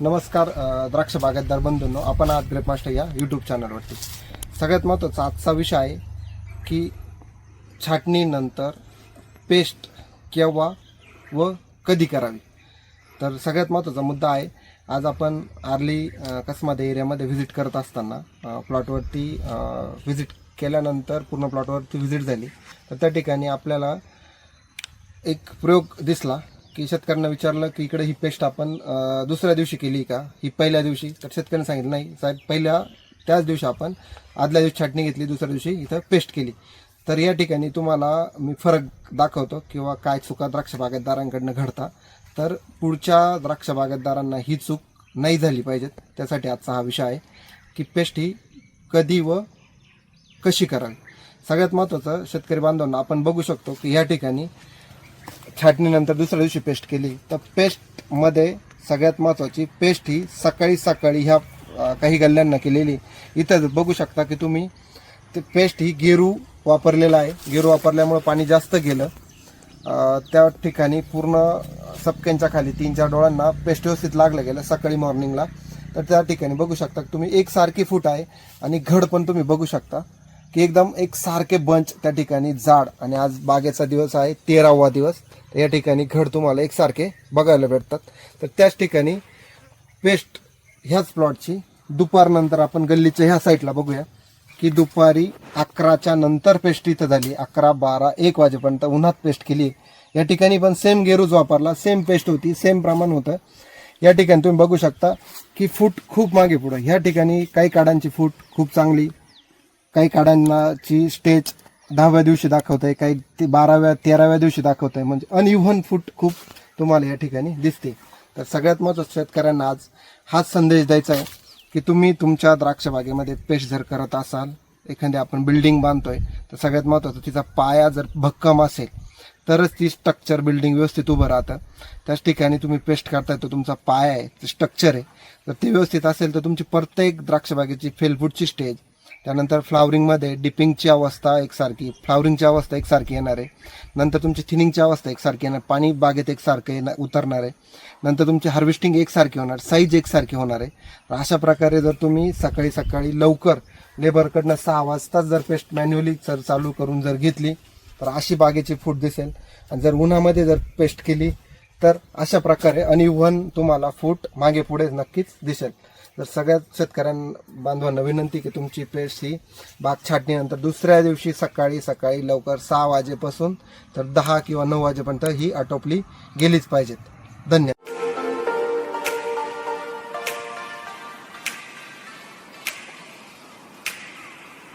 नमस्कार द्राक्ष बागायतदार बंधूंनो आपण आज ग्रेप मास्टर या यूट्यूब चॅनलवरती सगळ्यात महत्त्वाचा आजचा विषय आहे की छाटणीनंतर पेस्ट केव्हा व कधी करावी? तर सगळ्यात महत्त्वाचा मुद्दा आहे आज आपण आर्ली कसमादे एरियामध्ये व्हिजिट करत असताना प्लॉटवरती व्हिजिट केल्यानंतर पूर्ण प्लॉटवरती व्हिजिट झाली. तर त्या ठिकाणी आपल्याला एक प्रयोग दिसला की शेतकऱ्यांना विचारलं की इकडे ही पेस्ट आपण दुसऱ्या दिवशी केली का? ही पहिल्या दिवशी. तर शेतकऱ्यांनी सांगितलं नाही साहेब पहिल्या त्याच दिवशी आपण आदल्या दिवशी छाटणी घेतली दुसऱ्या दिवशी इथं पेस्ट केली. तर या ठिकाणी तुम्हाला मी फरक दाखवतो किंवा काय चुका द्राक्ष बागायतदारांकडनं घडता. तर पुढच्या द्राक्ष बागायतदारांना ही चूक नाही झाली पाहिजेत. त्यासाठी आजचा हा विषय आहे की पेस्ट ही कधी व कशी करावी. सगळ्यात महत्त्वाचं शेतकरी बांधवांना आपण बघू शकतो की या ठिकाणी छाटणीनंतर दुसऱ्या दिवशी पेस्ट केली. तर पेस्टमध्ये सगळ्यात महत्त्वाची पेस्ट ही सकाळी सकाळी ह्या काही गल्ल्यांना केलेली. इथं बघू शकता की तुम्ही ते पेस्ट ही गेरू वापरलेला आहे. गेरू वापरल्यामुळे पाणी जास्त गेलं. त्या ठिकाणी पूर्ण सपक्यांच्या खाली तीन चार डोळ्यांना पेस्ट व्यवस्थित लागलं गेलं सकाळी मॉर्निंगला तर त्या ठिकाणी बघू शकता तुम्ही एकसारखी फूट आहे आणि घड पण तुम्ही बघू शकता. की एकदम एक सारखे बंच त्या ठिकाणी जाड. आणि आज बागेचा दिवस आहे तेरावा दिवस. या ठिकाणी घड तुम्हाला एकसारखे बघायला भेटतात. तर त्याच ठिकाणी पेस्ट ह्याच प्लॉटची दुपारनंतर आपण गल्लीच्या ह्या साईडला बघूया. की दुपारी अकराच्या नंतर पेस्ट इथं झाली. अकरा बारा एक वाजेपर्यंत उन्हात पेस्ट केली. या ठिकाणी पण सेम गेरूज वापरला. सेम पेस्ट होती सेम प्रमाण होतं. या ठिकाणी तुम्ही बघू शकता की फूट खूप मागे पुढं. ह्या ठिकाणी काही काडांची फूट खूप चांगली. काही काढांची स्टेज दहाव्या दिवशी दाखवत आहे काही ते बाराव्या तेराव्या दिवशी दाखवत आहे म्हणजे अनइव्हन फूट खूप तुम्हाला या ठिकाणी दिसते. तर सगळ्यात महत्त्वाचं शेतकऱ्यांना आज हाच संदेश द्यायचा आहे की तुम्ही तुमच्या द्राक्ष बागेमध्ये पेस्ट जर करत असाल एखादी आपण बिल्डिंग बांधतोय तर सगळ्यात महत्त्वाचं तिचा पाया जर भक्कम असेल तरच ती स्ट्रक्चर बिल्डिंग व्यवस्थित उभं राहतं. त्याच ठिकाणी तुम्ही पेस्ट करताय तो तुमचा पाया आहे स्ट्रक्चर आहे. जर ते व्यवस्थित असेल तर तुमची प्रत्येक द्राक्षबागेची फेलफूटची स्टेज त्यानंतर फ्लावरिंगमध्ये डिपिंगची अवस्था एकसारखी फ्लावरिंगची अवस्था एकसारखी येणार. आहे नंतर तुमची थिनिंगची अवस्था एकसारखी येणार पाणी बागेत एकसारखं येणार उतरणार. आहे नंतर तुमची हार्वेस्टिंग एकसारखी होणार साईज एकसारखी होणार. आहे अशा प्रकारे जर तुम्ही सकाळी सकाळी लवकर लेबरकडनं सहा वाजताच जर पेस्ट मॅन्युअली जर चालू करून जर घेतली तर अशी बागेची फूट दिसेल. आणि जर उन्हामध्ये जर पेस्ट केली तर अशा प्रकारे अनइव्हन तुम्हाला फूट मागे पुढे नक्कीच दिसेल. तर सगळ्यात शेतकऱ्यां बांधवांना विनंती की तुमची पेस्ट ही बाग छाटणीनंतर दुसऱ्या दिवशी सकाळी सकाळी लवकर सहा वाजेपासून तर दहा किंवा नऊ वाजेपर्यंत ही आटोपली गेलीच पाहिजेत. धन्यवाद.